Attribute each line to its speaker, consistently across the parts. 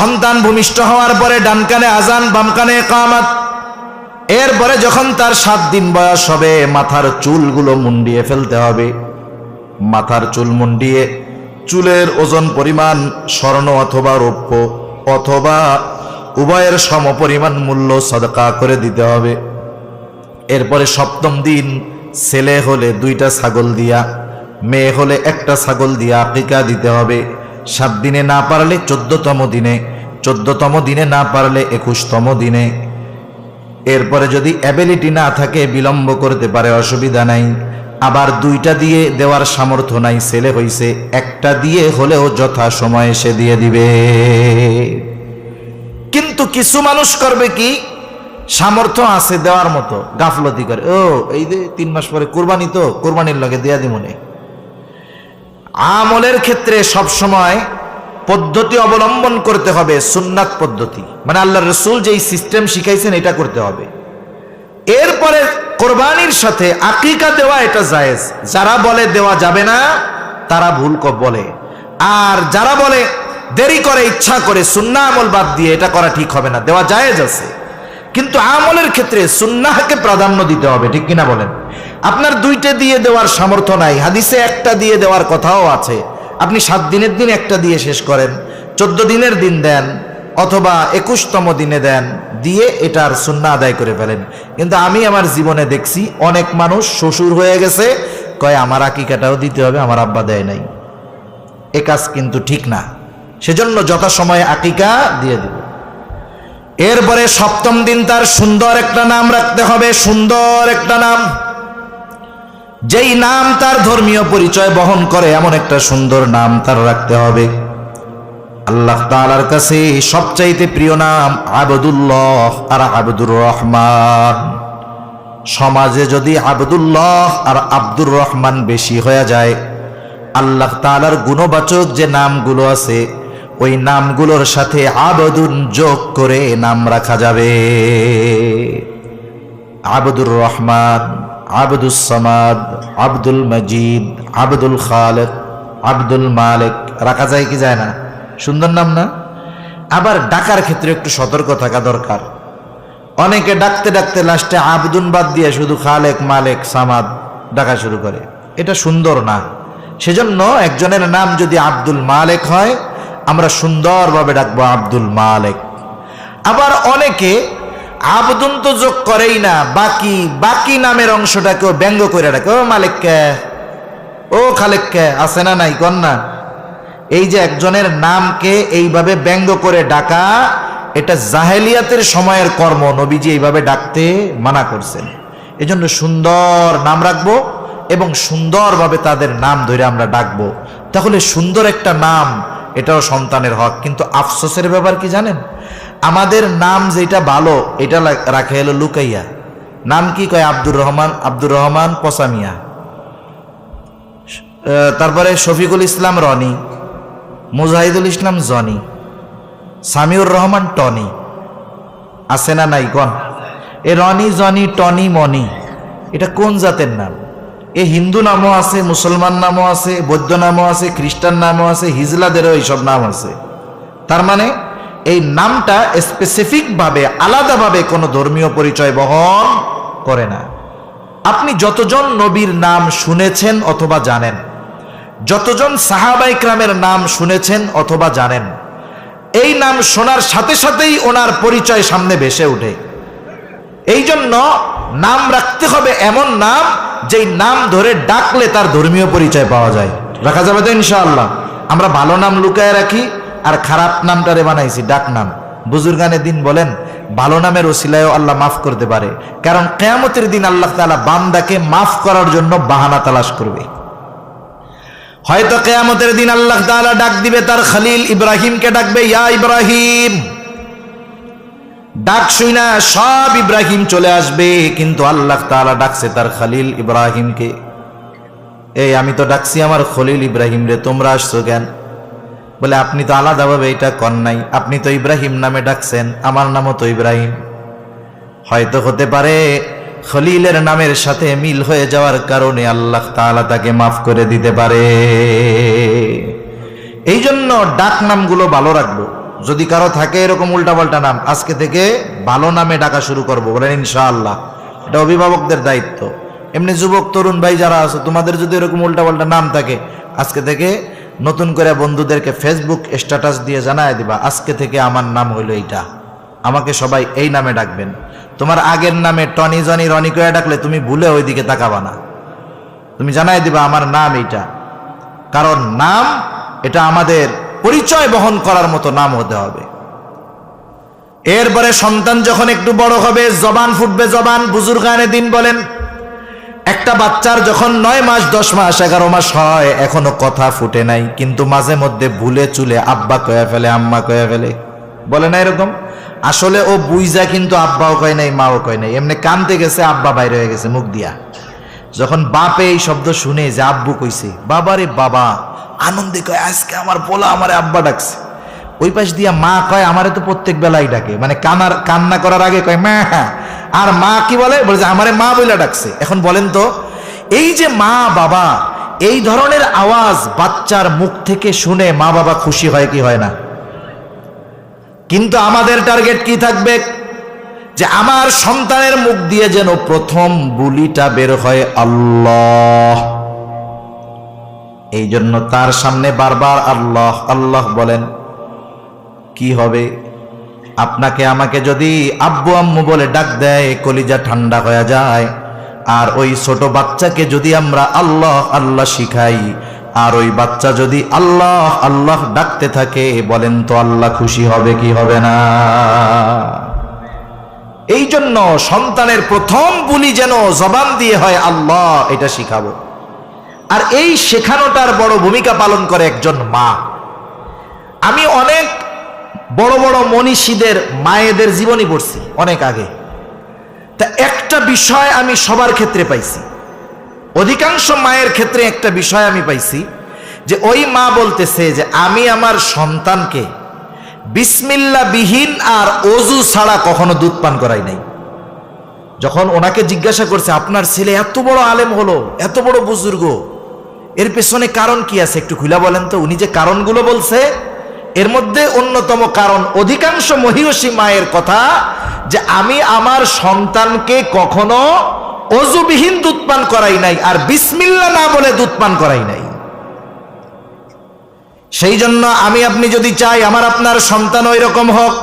Speaker 1: সন্তান ভূমিষ্ঠ হওয়ার পরে ডান কানে আজান, বাম কানে কামাত এরপরে যখন তার সাত দিন বয়স হবে, মাথার চুলগুলো মুন্ডিয়ে ফেলতে হবে। মাথার চুল মুন্ডিয়ে, চুলের ওজন পরিমাণ স্বর্ণ অথবা রৌপ্য অথবা উভয়ের সম পরিমাণ মূল্য সদকা করে দিতে হবে। এরপরে সপ্তম দিন, ছেলে হলে দুইটা ছাগল দিয়া, মেয়ে হলে একটা ছাগল দিয়া আকিকা দিতে হবে। সাত দিনে না পারলে চোদ্দতম দিনে চোদ্দতম দিনে না পারলে একুশতম দিনে। এরপরে যদি অ্যাবিলিটি না থাকে, বিলম্ব করতে পারে, অসুবিধা নাই। আবার দুইটা দিয়ে দেওয়ার সামর্থ্য নাই, ছেলে হইছে। একটা দিয়ে হলেও যথা সময়ে সে দিয়ে দিবে। কিন্তু কিছু মানুষ করবে কি? সামর্থ্য আছে দেওয়ার মতো, গাফলতি করে। ও, এই যে তিন মাস পরে কোরবানি তো, কোরবানির লগে দেয়া দিমনে। আমলের ক্ষেত্রে সব সময় পদ্ধতি অবলম্বন করতে হবে, সুন্নাত পদ্ধতি। মানে আল্লাহ রসুল যেই সিস্টেম শিখাইছেন, এটা করতে হবে। এরপরে কোরবানির সাথে আকিকা দেওয়া এটা জায়েজ। যারা বলে দেওয়া যাবে না, তারা ভুল বলে। আর যারা বলে দেরি করে, ইচ্ছা করে, সুন্না আমল বাদ দিয়ে এটা করা ঠিক হবে না, দেওয়া জায়েজ আছে। কিন্তু আমলের ক্ষেত্রে সুন্নাহকে প্রাধান্য দিতে হবে, ঠিক কিনা বলেন? আপনার দুইটা দিয়ে দেওয়ার সামর্থ্য নাই, হাদিসে একটা দিয়ে দেওয়ার কথাও আছে। আপনি সাত দিনের দিন একটা দিয়ে শেষ করেন, চোদ্দ দিনের দিন দেন, অথবা একুশতম দিনে দেন, দিয়ে এটার সুন্না আদায় করে ফেলেন। কিন্তু আমি আমার জীবনে দেখছি অনেক মানুষ শ্বশুর হয়ে গেছে, কয়, আমার আকিকাটাও দিতে হবে, আমার আব্বা দেয় নাই। এ কাজ কিন্তু ঠিক না। সেজন্য যথাসময়ে আকিকা দিয়ে দিব। এরপরে সপ্তম দিন তার সুন্দর একটা নাম রাখতে হবে, সুন্দর একটা নাম। যেই নাম তার ধর্মীয় পরিচয় বহন করে, এমন একটা সুন্দর নাম তার রাখতে হবে। আল্লাহ তাআলার কাছে সবচাইতে প্রিয় নাম আবদুল্লাহ আর আবদুর রহমান। সমাজে যদি আবদুল্লাহ আর আব্দুর রহমান বেশি হয়ে যায়, আল্লাহ তাআলার গুণবাচক যে নামগুলো আছে, ওই নামগুলোর সাথে আবদুন যোগ করে নাম রাখা যাবে। আবদুর রহমান। আবদুস সামাদ, আব্দুল মজিদ, আব্দুল খালেক, আব্দুল মালিক। রাখা যায় কি যায় না? সুন্দর নাম না? আবার ডাকার ক্ষেত্রে একটু সতর্ক থাকা দরকার। অনেকে ডাকতে ডাকতে লাস্টে আবদুন বাদ দিয়ে শুধু খালেক, মালেক, সামাদ ডাকা শুরু করে। এটা সুন্দর না। সেজন্য একজনের নাম যদি আব্দুল মালেক হয়, আমরা সুন্দরভাবে ডাকবো আব্দুল মালেক। আবার অনেকে আবদুন তো যোগ করেই না, বাকি বাকি নামের অংশটাকেও ব্যঙ্গ করে ডাকে ও মালিক কে ও খালেক কে আছে না নাই, কন না? এই যে একজনের নামকে এইভাবে ব্যঙ্গ করে ডাকা, এটা জাহেলিয়াতের সময়ের কর্ম, নবীজি এইভাবে ডাকতে মানা করছেন। এজন্য সুন্দর নাম রাখব এবং সুন্দরভাবে তাদের নাম ধরে আমরা ডাকবো। তাহলে সুন্দর একটা নাম, এটাও সন্তানের হক, কিন্তু আফসোসের ব্যাপার কি জানেন? আমাদের নাম যেটা ভালো, এটা রাখে হলো লুকাইয়া। নাম কি কয়? আব্দুর রহমান আব্দুর রহমান পসামিয়া। তারপরে শফিকুল ইসলাম রনি, মুজাহিদুল ইসলাম জনি, সামিউর রহমান টনি। আছে না নাই কন? এ রনি, জনি, টনি, মনি, এটা কোন জাতের নাম? এ হিন্দু নামও আছে, মুসলমান নামও আছে, বৌদ্ধ নামও আছে, খ্রিস্টান নামও আছে, হিজলাদেরও এইসব নাম আছে। তার মানে এই নামটা স্পেসিফিকভাবে আলাদাভাবে কোনো ধর্মীয় পরিচয় বহন করে না। আপনি যতজন নবীর নাম শুনেছেন অথবা জানেন, যতজন সাহাবাই ক্রামের নাম শুনেছেন অথবা জানেন, এই নাম শোনার সাথে সাথেই ওনার পরিচয় সামনে ভেসে ওঠে। এই জন্য নাম রাখতে হবে এমন নাম যেই নাম ধরে ডাকলে তার ধর্মীয় পরিচয় পাওয়া যায়। রাখা যাবে তো ইনশাআল্লাহ। আমরা ভালো নাম লুকায় রাখি আর খারাপ নামটারে বানাইছি, ডাক নাম। বুজুর্গানের দিন বলেন, ভালো নামের ওসিলায়ও আল্লাহ মাফ করতে পারে। কারণ কেয়ামতের দিন আল্লাহ তাআলা বান্দাকে মাফ করার জন্য বাহানা তালাশ করবে। হয়তো কেয়ামতের দিন আল্লাহ তাআলা ডাক দিবে, তার খালিল ইব্রাহিমকে ডাকবে, ইয়া ইব্রাহিম। ডাক শুই না, সব ইব্রাহিম চলে আসবে, কিন্তু আল্লাহ তাআলা ডাকছে, তার খলিল ইব্রাহিমকে। এই, আমি তো ডাকছি আমার খলিল ইব্রাহিম রে, তোমরা আসছো কেন? বলে, আপনি তো আলাদাভাবে এটা কন নাই। আপনি তো ইব্রাহিম নামে ডাকছেন। আমার নামও তো ইব্রাহিম। হয়তো হতে পারে খলিলের নামের সাথে মিল হয়ে যাওয়ার কারণে আল্লাহ তাআলা তাকে মাফ করে দিতে পারে। এই জন্য ডাক নামগুলো ভালো রাখব। যদি কারও থাকে এরকম উল্টাপাল্টা নাম, আজকে থেকে ভালো নামে ডাকা শুরু করব বলেন ইনশাআল্লাহ। এটা অভিভাবকদের দায়িত্ব। এমনি যুবক, তরুণ ভাই যারা আছে, তোমাদের যদি এরকম উল্টাপাল্টা নাম থাকে, আজকে থেকে নতুন করে বন্ধুদেরকে ফেসবুক স্ট্যাটাস দিয়ে জানায় দিবা, আজকে থেকে আমার নাম হইল এইটা। আমাকে সবাই এই নামে ডাকবেন। তোমার আগের নামে টনি, জনি, রনি ডাকলে তুমি ভুলে ওইদিকে তাকাবা না। তুমি জানাই দিবা আমার নাম এইটা। কারণ নাম, এটা আমাদের পরিচয় বহন করার মতো নাম হতে হবে। এরপরে সন্তান যখন একটু বড় হবে, জবান ফুটবে, জবান বুজুর্গানে দিন বলেন একটা বাচ্চার যখন নয় মাস, দশ মাস, এগারো মাস হয়, এখনও কথা ফুটে নাই। কিন্তু মাঝে মধ্যে ভুলে চুলে আব্বা কয়ে ফেলে, আম্মা কয়ে ফেলে। বলে না এরকম? আসলে ও বুইজা কিন্তু আব্বাও কয় নাই, মাও কয় নাই। এমনি কানতে গেছে, আব্বা বাইরে হয়ে গেছে, মুখ দিয়া। যখন বাপে এই শব্দ শুনে যে আব্বু কইছে বাবারে বাবা, আনন্দে কয়, আজকে আমার পোলা আমার আব্বা ডাকছে। ওই পাশ দিয়া মা কয়, আমারে তো প্রত্যেক বেলাই ডাকে। মানে কানার, কান্না করার আগে কয়, মা আর মা কি বলে? বলে যে, আমারে মা বইলা ডাকছে। এখন বলেন তো, এই যে মা, বাবা, এই ধরনের আওয়াজ বাচ্চার মুখ থেকে শুনে মা, বাবা খুশি হয় কি হয় না? কিন্তু আমাদের টার্গেট কি থাকবে? যে আমার সন্তানের মুখ দিয়ে যেন প্রথম বুলিটা বের হয় আল্লাহ। এই জন্য তার সামনে বারবার আল্লাহ আল্লাহ বলেন, কি হবে? আপনাকে আমাকে যদি আব্বু আম্মু বলে ডাক দেয়, কলিজা ঠান্ডা হয়ে যায়। আর ওই ছোট বাচ্চাকে যদি আমরা আল্লাহ আল্লাহ শিখাই, আর ওই বাচ্চা যদি আল্লাহ আল্লাহ ডাকতে থাকে, বলেন তো আল্লাহ খুশি হবে কি হবে না? এই জন্য সন্তানের প্রথম বুলি যেন জবান দিয়ে হয়, আল্লাহ এটা শিখাবো। আর এই শেখানোটার বড় ভূমিকা পালন করে একজন মা। আমি অনেক বড় বড় মনীষীদের, মায়েদের জীবনী পড়ছি অনেক আগে। তা একটা বিষয় আমি সবার ক্ষেত্রে পাইছি। অধিকাংশ মায়ের ক্ষেত্রে একটা বিষয় আমি পাইছি যে ওই মা বলতেছে যে আমি আমার সন্তানকে বিসমিল্লা বিহীন আর অজু ছাড়া কখনো দুধ পান করাই নাই। যখন ওনাকে জিজ্ঞাসা করছে, আপনার ছেলে এত বড় আলেম হলো, এত বড় বুজুর্গ, এর পেছনে কারণ কি আছে একটু খুলা বলেন তো? উনি যে কারণগুলো বলছে এর মধ্যে অন্যতম কারণ অধিকাংশ মহিষী মায়ের কথা যে আমি আমার সন্তানকে কখনো অজুবিহীন দুধ পান করাই নাই আর বিসমিল্লা না বলে দুধ পান করাই নাই। সেই জন্য আমি আপনি যদি চাই আমার আপনার সন্তান ওই রকম হোক,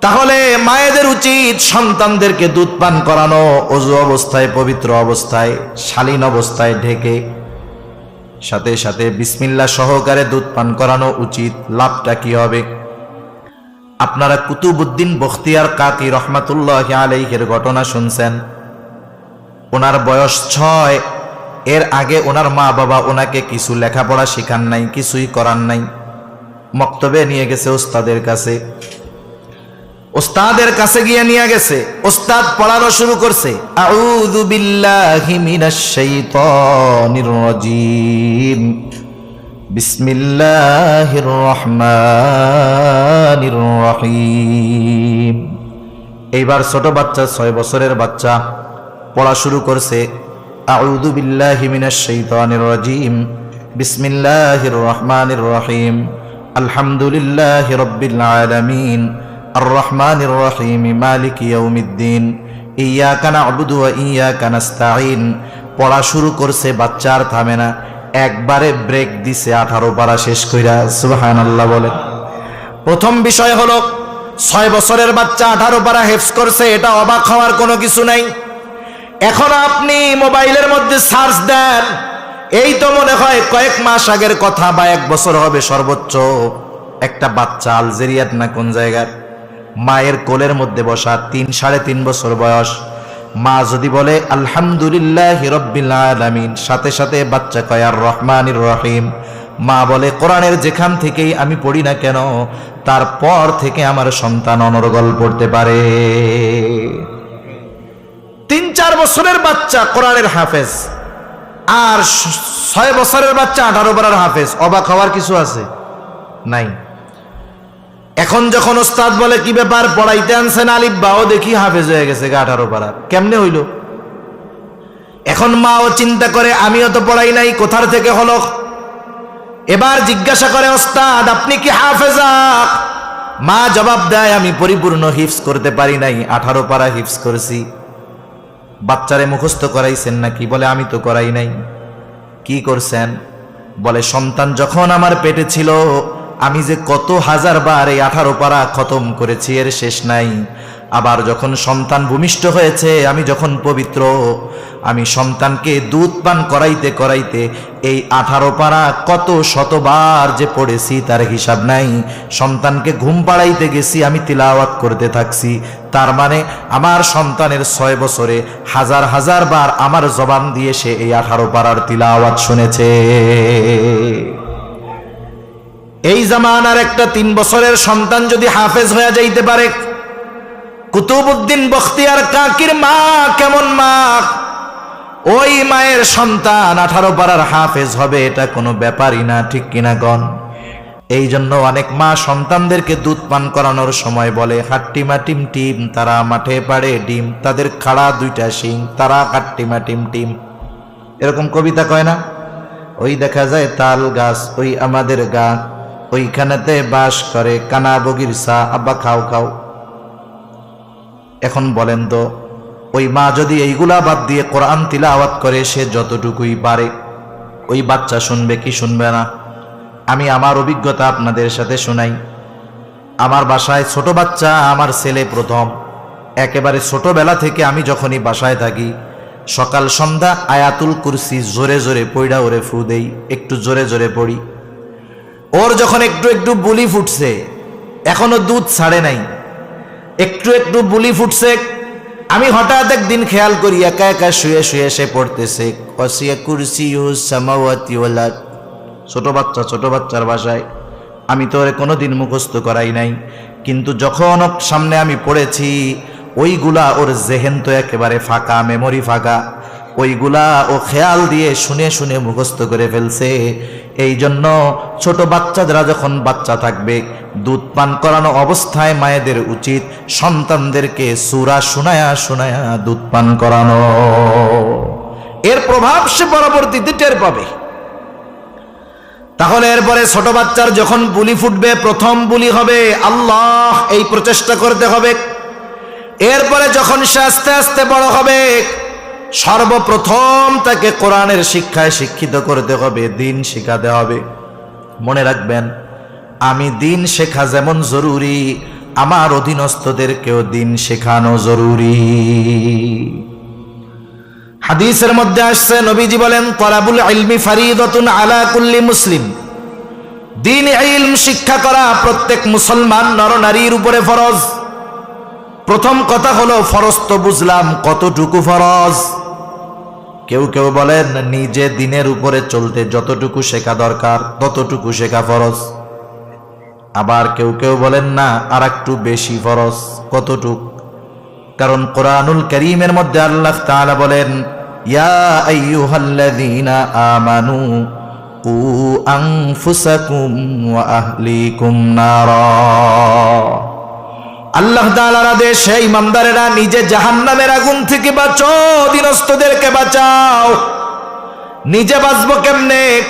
Speaker 1: তাহলে মায়েদের উচিত সন্তানদেরকে দুধ পান করানো, অজু অবস্থায়, পবিত্র অবস্থায়, শালীন অবস্থায় ঢেকে সাথে সাথে বিসমিল্লা সহকারে দুধ পান করানো উচিত। লাভটা কি হবে? আপনারা কুতুবুদ্দিন বখতিয়ার কাকি রহমাতুল্লাহ আলাইহের ঘটনা শুনছেন। ওনার বয়স ছয়। এর আগে ওনার মা বাবা ওনাকে কিছু লেখাপড়া শেখান নাই, কিছুই করার নাই। মক্তবে নিয়ে গেছে ওস্তাদের কাছে। ওস্তাদের কাছে গিয়ে নিয়ে গেছে। ওস্তাদ পড়ানো শুরু করছে। আউযু বিল্লাহি মিনাশ শাইতানির রাজিম। বিসমিল্লাহির রহমানির রহিম। এইবার ছোট বাচ্চা, ছয় বছরের বাচ্চা, পড়া শুরু করছে। আউযু বিল্লাহি মিনাশ শাইতানির রাজিম। বিসমিল্লাহির রহমানির রহিম। আলহামদুলিল্লাহি রাব্বিল আলামিন। আর রহমানির রহিম মালিক ইয়াউমিদ্দিন ওয়া ইয়াকা নাস্তাঈন পড়া শুরু করছে বাচ্চা আর থামে না। একবারে ব্রেক দিছে, আঠারো পারা শেষ কইরা, সুবহানাল্লাহ বলেন প্রথম বিষয় হলো, ছয় বছরের বাচ্চা আঠারো পারা হেফস করছে, এটা অবাক হওয়ার কোনো কিছু নাই। এখন আপনি মোবাইলের মধ্যে সার্চ দেন, এই তো মনে হয় কয়েক মাস আগের কথা বা এক বছর হবে সর্বোচ্চ একটা বাচ্চা, আলজেরিয়ার না কোন জায়গার? মায়ের কোলের মধ্যে বসা তিন, সাড়ে তিন বছর বয়স। মা যদি বলে, আলহামদুলিল্লাহ রব্বিল আলামিন সাথে সাথে বাচ্চা কয়, আর রহমানির রহিম মা বলে, কোরআনের যেখান থেকেই আমি পড়ি না কেন, তারপর থেকে আমার সন্তান অনর্গল পড়তে পারে তিন, চার বছরের বাচ্চা কোরআনের হাফেজ, আর ছয় বছরের বাচ্চা আঠারো বারের হাফেজ। অবাক হওয়ার কিছু আছে? নাই। এখন যখন ওস্তাদ বলে, কি ব্যাপার? পড়াইতে আনছেন আলিফ বাও? দেখি হাফেজ হয়ে গেছে আঠারো পাড়ার কেমনে হইল? এখন মাও চিন্তা করে, আমিও তো পড়াই নাই, কোথার থেকে হলো? এবার জিজ্ঞাসা করে, ওস্তাদ, আপনি কি হাফেজা? মা জবাব দেয়, আমি পরিপূর্ণ হিফস করতে পারি নাই, আঠারো পারা হিফস করেছি। বাচ্চারে মুখস্থ করাইছেন নাকি? বলে, আমি তো করাই নাই। কি করছেন? বলে, সন্তান যখন আমার পেটে ছিল আমি যে কত হাজার বার এই আঠারো পারা খতম করেছি, এর শেষ নাই। আবার যখন সন্তান ভূমিষ্ঠ হয়েছে, আমি যখন পবিত্র, আমি সন্তানকে দুধ পান করাইতে করাইতে এই আঠারো পারা কত শতবার যে পড়েছি, তার হিসাব নাই। সন্তানকে ঘুম পাড়াইতে গেছি, আমি তিলাওয়াত করতে থাকছি। তার মানে আমার সন্তানের ছয় বছরে হাজার হাজার বার আমার জবান দিয়ে সে এই আঠারো পাড়ার তিলাওয়াত শুনেছে। এই জামানার একটা তিন বছরের সন্তান যদি হাফেজ হয়ে যাইতে পারে কুতুবুদ্দিন বখতিয়ার কাকির মা কেমন মা? ওই মায়ের সন্তান আঠারো পাড়ার হাফেজ হবে, এটা কোনো ব্যাপারই না, ঠিক কিনা গণ? এই জন্য অনেক মা সন্তানদেরকে দুধ পান করানোর সময় বলে হাট্টিমা টিম টিম, তারা মাঠে পাড়ে ডিম, তাদের খাড়া দুইটা শিং, তারা হাট্টিমা টিম টিম। এরকম কবিতা কয় না? ওই দেখা যায় তাল গাছ, ওই আমাদের গা ওইখানেতে বাস করে, কানা বগির সা আব্বা, খাও খাও। এখন বলেন তো, ওই মা যদি এইগুলা বাদ দিয়ে কোরআন তিলা তিলাওয়াত করে, সে যতটুকুই পারে, ওই বাচ্চা শুনবে কি শুনবে না? আমি আমার অভিজ্ঞতা আপনাদের সাথে শোনাই। আমার বাসায় ছোট বাচ্চা, আমার ছেলে প্রথম। একেবারে ছোটবেলা থেকে আমি যখনই বাসায় থাকি, সকাল সন্ধ্যা আয়াতুল কুরসি জোরে জোরে পইড়া ওরে ফু দেই, একটু জোরে জোরে পড়ি। ওর যখন একটু একটু বুলি ফুটছে, এখনও দুধ ছাড়ে নাই। একটু একটু বুলি ফুটছে, আমি হঠাৎ একদিন খেয়াল করি, একা একা শুয়ে শুয়ে সে পড়তেছে। কসিয়া কুরসি সামাওয়াতি ওয়াল, ছোট বাচ্চা, ছোট বাচ্চার ভাষায় আমি তো ওরে কোনোদিন মুখস্থ করাই নাই। কিন্তু যখন সামনে আমি পড়েছি, ওইগুলা ওর জেহেন তো একেবারে ফাঁকা মেমোরি ফাঁকা। ওইগুলা ও খেয়াল দিয়ে শুনে শুনে মুখস্থ করে ফেলছে। এই জন্য ছোট বাচ্চারা যখন বাচ্চা থাকবে, দুধ পান করানো অবস্থায় মায়েদের উচিত সন্তানদেরকে সুরা শুনায়া শুনায়া দুধ পান করানো। এর প্রভাব সে পরবর্তীতে টের পাবে। তাহলে এরপরে ছোট বাচ্চার যখন বুলি ফুটবে, প্রথম বুলি হবে আল্লাহ, এই প্রচেষ্টা করতে হবে। এরপরে যখন সে আস্তে আস্তে বড় হবে সর্বপ্রথম তাকে কোরআনের শিক্ষায় শিক্ষিত করতে হবে, দিন শেখাতে হবে। মনে রাখবেন, আমি দিন শেখা যেমন জরুরি, আমার অধীনস্থদেরকেও দিন শেখানো জরুরি। হাদিসের মধ্যে আসছে, নবীজি বলেন তরাবুল ইলমি ফারিদতুন আলা কুল্লি মুসলিম। দিন ইলম শিক্ষা করা প্রত্যেক মুসলমান নরনারীর উপরে ফরজ। প্রথম কথা হলো, ফরজ তো বুঝলাম, কতটুকু ফরজ? কেউ কেউ বলেন, নিজে দিনের উপরে চলতে যতটুকু শেখা দরকার, ততটুকু শেখা ফরজ। আবার কেউ কেউ বলেন, না আর একটু বেশি ফরজ, কতটুক? কারণ কোরআনুল করিমের মধ্যে আল্লাহ তাআলা বলেন, ইয়া আমানু কু আনফুসাকুম ওয়া আহলিকুম নারা। আল্লাহ আদেশ, হে ইমানদারেরা, নিজে জাহান্নামের আগুন থেকে বাঁচো দিনস্থদেরকে বাঁচাও। নিজে বাঁচবো কেমনে?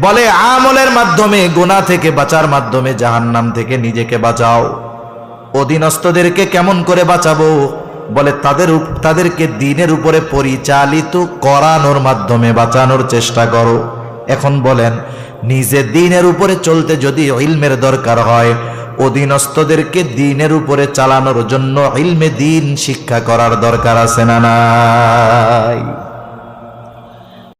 Speaker 1: বলে, আমলের মাধ্যমে গোনা থেকে বাঁচার মাধ্যমে জাহান্নাম থেকে নিজেকে বাঁচাও। অধীনস্থদেরকে কেমন করে বাঁচাবো? বলে, তাদের তাদেরকে দিনের উপরে পরিচালিত করানোর মাধ্যমে বাঁচানোর চেষ্টা করো। এখন বলেন, নিজে দিনের উপরে চলতে যদি ইলমের দরকার হয় অধীনস্থদেরকে দিনের উপরে চালানোর জন্য ইলমে দিন শিক্ষা করার দরকার আছে না না